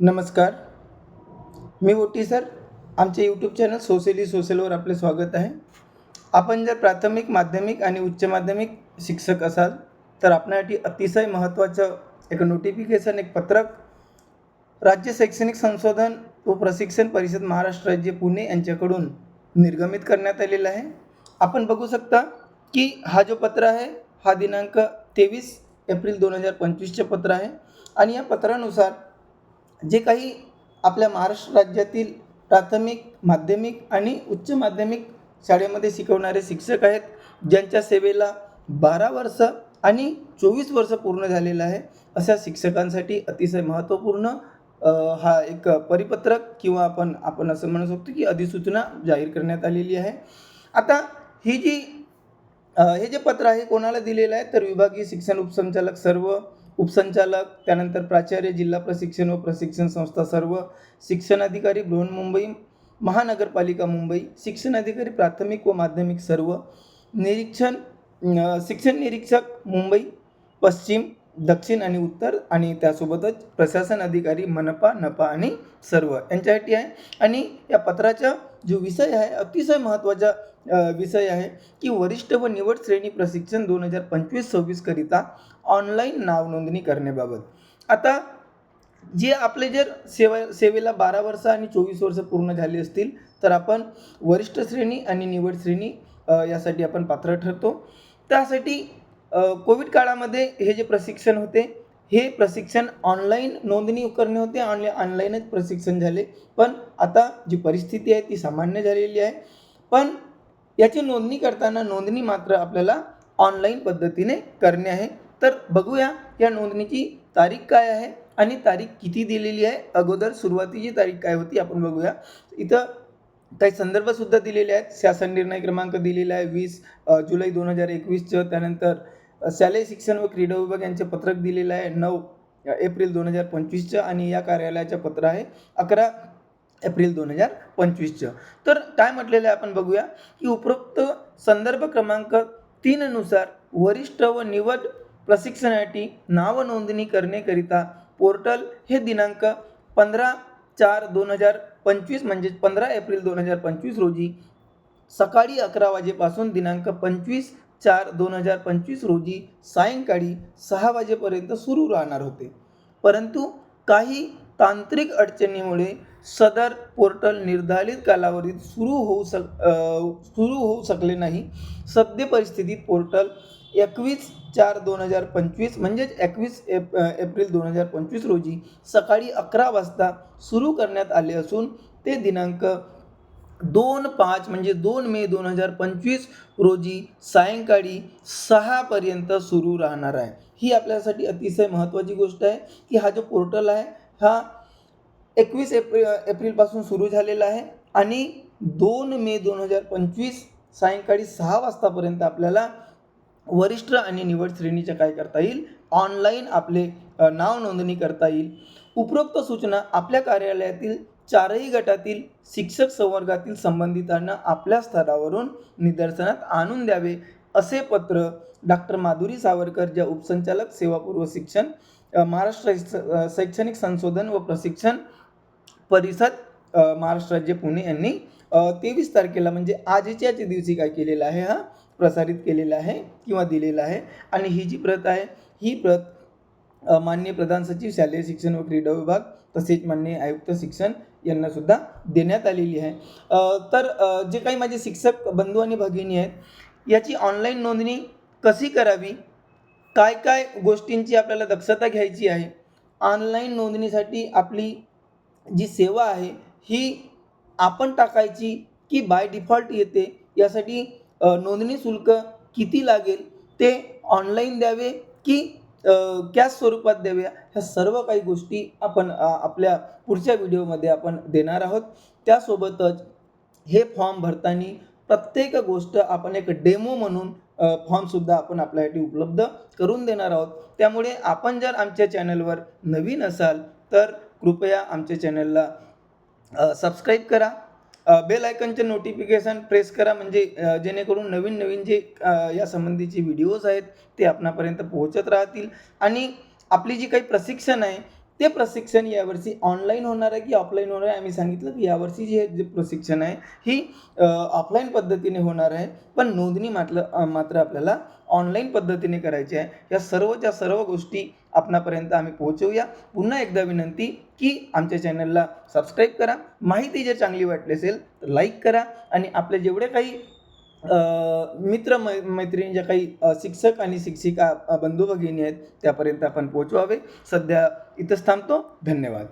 नमस्कार. मी ओटी सर. आमचे यूट्यूब चॅनल सोसेली सोसेलवर आपले स्वागत आहे. आपण जर प्राथमिक माध्यमिक आणि उच्च माध्यमिक शिक्षक असाल तर आपल्यासाठी अतिशय महत्त्वाचं एक नोटिफिकेशन एक पत्रक राज्य शैक्षणिक संशोधन व प्रशिक्षण परिषद महाराष्ट्र राज्य पुणे यांच्याकडून निर्गमित करण्यात आलेला आहे. आपण बघू शकता की हा जो पत्र आहे हा दिनांक तेवीस एप्रिल दोन हजार पंचवीसचे पत्र आहे. आणि या पत्रानुसार जे काही आपल्या महाराष्ट्र राज्यातील प्राथमिक माध्यमिक आणि उच्च माध्यमिक शाळेमध्ये शिकवणारे शिक्षक आहेत ज्यांच्या सेवेला बारा वर्ष आणि चोवीस वर्ष पूर्ण झालेलं आहे अशा शिक्षकांसाठी अतिशय महत्त्वपूर्ण हा एक परिपत्रक किंवा आपण आपण असं म्हणू शकतो की अधिसूचना जाहीर करण्यात आलेली आहे. आता ही जी हे जे पत्र आहे कोणाला दिलेलं आहे तर विभागीय शिक्षण उपसंचालक सर्व उपसंचालक त्यानंतर प्राचार्य जिल्हा प्रशिक्षण व प्रशिक्षण संस्था सर्व शिक्षणाधिकारी बृहन्मुंबई महानगरपालिका मुंबई शिक्षणाधिकारी प्राथमिक व माध्यमिक सर्व निरीक्षण शिक्षण निरीक्षक मुंबई पश्चिम दक्षिण आणि उत्तर आणि त्यासोबतच प्रशासन अधिकारी मनपा नपा आणि सर्व. यांच्यासाठी आहे. आणि या पत्राचा जो विषय आहे अतिशय महत्त्वाचा विषय आहे की वरिष्ठ व निवड श्रेणी प्रशिक्षण दोन हजार पंचवीस सव्वीसकरिता ऑनलाईन नाव नोंदणी करण्याबाबत. आता जे आपले जर सेवा सेवेला बारा वर्ष आणि चोवीस वर्ष पूर्ण झाली असतील तर आपण वरिष्ठ श्रेणी आणि निवड श्रेणी यासाठी आपण पात्र ठरतो. त्यासाठी कोविड काळामध्ये हे जे प्रशिक्षण होते हे प्रशिक्षण ऑनलाईन नोंदणी करणे होते ऑनलाईन ऑनलाईनच प्रशिक्षण झाले. पण आता जी परिस्थिती आहे ती सामान्य झालेली आहे. पण याची नोंदणी करताना नोंदणी मात्र आपल्याला ऑनलाईन पद्धतीने करणे आहे. तर बघूया या नोंदणीची तारीख काय आहे आणि तारीख किती दिलेली आहे? अगोदर सुरुवातीची तारीख काय होती आपण बघूया. इथं काही संदर्भसुद्धा दिलेले आहेत. शासन निर्णय क्रमांक दिलेला आहे वीस जुलै दोन हजार एकवीसचं. त्यानंतर शालेय शिक्षण व क्रीडा विभाग यांचे पत्रक दिलेलं आहे नऊ एप्रिल दोन हजार पंचवीसचं. आणि या कार्यालयाचं पत्र आहे अकरा एप्रिल दोन हजार पंचवीसचं. तर काय म्हटलेलं आहे आपण बघूया की उपरोक्त संदर्भ क्रमांक तीननुसार वरिष्ठ व निवड प्रशिक्षणासाठी नाव नोंदणी करण्याकरिता पोर्टल हे दिनांक पंधरा चार दोन हजार पंचवीस म्हणजेच पंधरा एप्रिल दोन हजार पंचवीस रोजी सकाळी अकरा वाजेपासून दिनांक पंचवीस चार दोन हजार पंचवीस रोजी सायंकाळी सहा वाजेपर्यंत सुरू राहणार होते. परंतु काही तांत्रिक अडचणीमुळे सदर पोर्टल निर्धारित कालावधीत सुरू होऊ शक सुरू होऊ शकले नाही. सद्य परिस्थितीत पोर्टल एकवीस चार दोन हजार पंचवीस म्हणजेच एकवीस एप एप्रिल दोन हजार पंचवीस रोजी सकाळी अकरा वाजता सुरू करण्यात आले असून ते दिनांक दोन पाच म्हणजे दोन मे दोन हजार पंचवीस रोजी सायंकाळी सहापर्यंत सुरू राहणार आहे. ही आपल्यासाठी अतिशय महत्त्वाची गोष्ट आहे की हा जो पोर्टल आहे हा एकवीस एप्रिल एप्रिलपासून सुरू झालेला आहे आणि दोन मे दोन हजार पंचवीस सायंकाळी सहा वाजतापर्यंत आपल्याला वरिष्ठ आणि निवड श्रेणीच्या काय करता येईल? ऑनलाईन आपले नाव नोंदणी करता येईल. उपरोक्त सूचना आपल्या कार्यालयातील चारही गटातील शिक्षक संवर्गातील संबंधितांना आपल्या स्तरावरून निदर्शनात आणून द्यावे असे पत्र डॉक्टर माधुरी सावरकर ज्या उपसंचालक सेवापूर्व शिक्षण महाराष्ट्र शैक्षणिक संशोधन व प्रशिक्षण परिषद महाराष्ट्र राज्य पुणे यांनी तेवीस तारखेला म्हणजे आजच्याच दिवशी काय केलेलं आहे हा? प्रसारित केलेला आहे किंवा दिलेला आहे. आणि ही जी प्रत आहे ही प्रत मान्य प्रधान सचिव शालेय शिक्षण व क्रीडा विभाग तसेच माननीय आयुक्त शिक्षण यांना सुद्धा देण्यात आलेली आहे. तर जे काही माझे शिक्षक बंधू आणि भगिनी आहेत याची ऑनलाईन नोंदणी कशी करावी? काय काय गोष्टींची आपल्याला दक्षता घ्यायची आहे ऑनलाईन नोंदणीसाठी आपली जी सेवा आहे ही आपण टाकायची की बाय डिफॉल्ट येते? यासाठी नोंदणी शुल्क किती लागेल? ते ऑनलाईन द्यावे की कॅश स्वरूपात द्यावे? ह्या सर्व काही गोष्टी आपण आपल्या पुढच्या व्हिडिओमध्ये आपण देणार आहोत. त्यासोबतच हे फॉर्म भरताना प्रत्येक गोष्ट आपण एक डेमो म्हणून फॉर्मसुद्धा आपण आपल्यासाठी उपलब्ध करून देणार आहोत. त्यामुळे आपण जर आमच्या चॅनलवर नवीन असाल तर कृपया आमच्या चॅनलला सबस्क्राईब करा. बेल आयकनचे नोटिफिकेशन प्रेस करा म्हणजे जेणेकरून नवीन नवीन जे या संबंधीचे व्हिडिओज आहेत ते आपणापर्यंत पोहोचत राहतील. आणि आपली जी काही प्रशिक्षण आहे ते प्रशिक्षण यावर्षी ऑनलाईन होणार आहे की ऑफलाईन होणार आहे? आम्ही सांगितलं की यावर्षी जे जे प्रशिक्षण आहे ही ऑफलाईन पद्धतीने होणार आहे. पण नोंदणी मात्र मात्र आपल्याला ऑनलाईन पद्धतीने करायची आहे. या सर्वच्या सर्व गोष्टी आपणापर्यंत आम्ही पोहोचवूया. पुन्हा एकदा विनंती की आमच्या चॅनलला सबस्क्राईब करा. माहिती जर चांगली वाटली असेल तर लाईक करा. आणि आपले जेवढे काही मित्र मै मैत्रिणी ज्या काही शिक्षक आणि शिक्षिका बंधू भगिनी आहेत त्यापर्यंत आपण पोचवावे सध्या इथंच थांबतो. धन्यवाद.